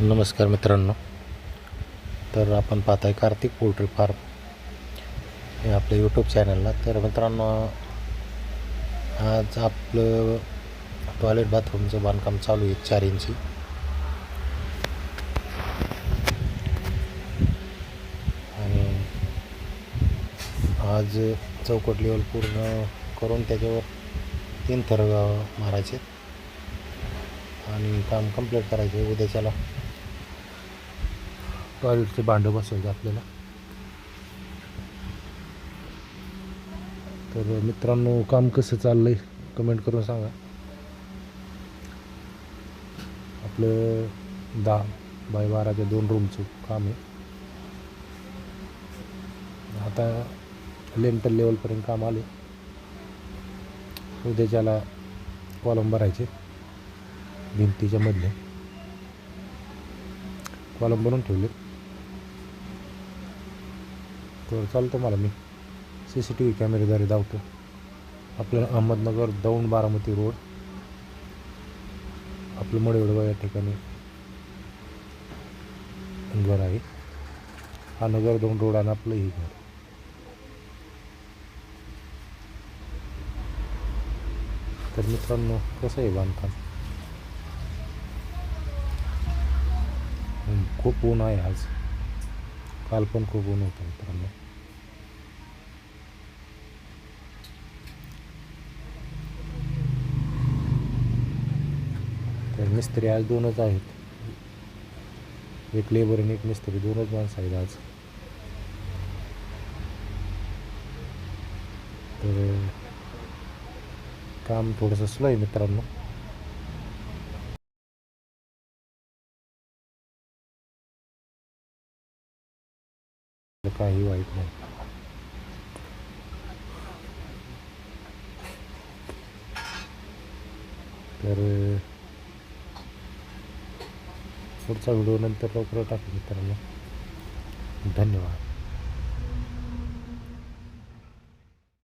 नमस्कार मित्रांनो. तर आपण पाहत आहे कार्तिक पोल्ट्री फार्म हे आपल्या यूट्यूब चॅनलला तर मित्रांनो आज आपलं टॉयलेट बाथरूमचं बांधकाम चालू आहे चार इंची आणि आज चौकट लेवल पूर्ण करून त्याच्यावर तीन थर मारायचे. आणि काम कंप्लीट करायचे उद्याच्याला. टॉयलेटचे भांडं बसवायचं आपल्याला. तर मित्रांनो काम कसं चाललंय? कमेंट करून सांगा. आपलं दहा बाय बाराच्या दोन रूमचं काम आहे. आता लेंटल लेवलपर्यंत काम आले उद्याच्याला कॉलम भरायचे. भिंतीच्या मधले. कॉलम बनवून ठेवले तर चालतो मला मी. सी सी टी व्ही कॅमेरेद्वारे धावतो. आपल्याला अहमदनगर दौंड बारामती रोड. आपलं मडेवडगाव या ठिकाणी घर आहे. हा नगर दौंड रोड आणि आपलं ही घर. तर मित्रांनो कसं आहे बांधकाम? खूप ऊन आहे आज. काल पण खूप ऊन होतं मित्रांनो. तर मिस्त्री आज दोनच आहेत. एक लेबर आणि एक मिस्त्री दोनच माणसं आहेत आज. तर काम थोडंसं स्लो आहे मित्रांनो. काही वाईट नाही. तर पुढचा व्हिडिओ नंतर लवकर टाकू मित्रांनो. धन्यवाद.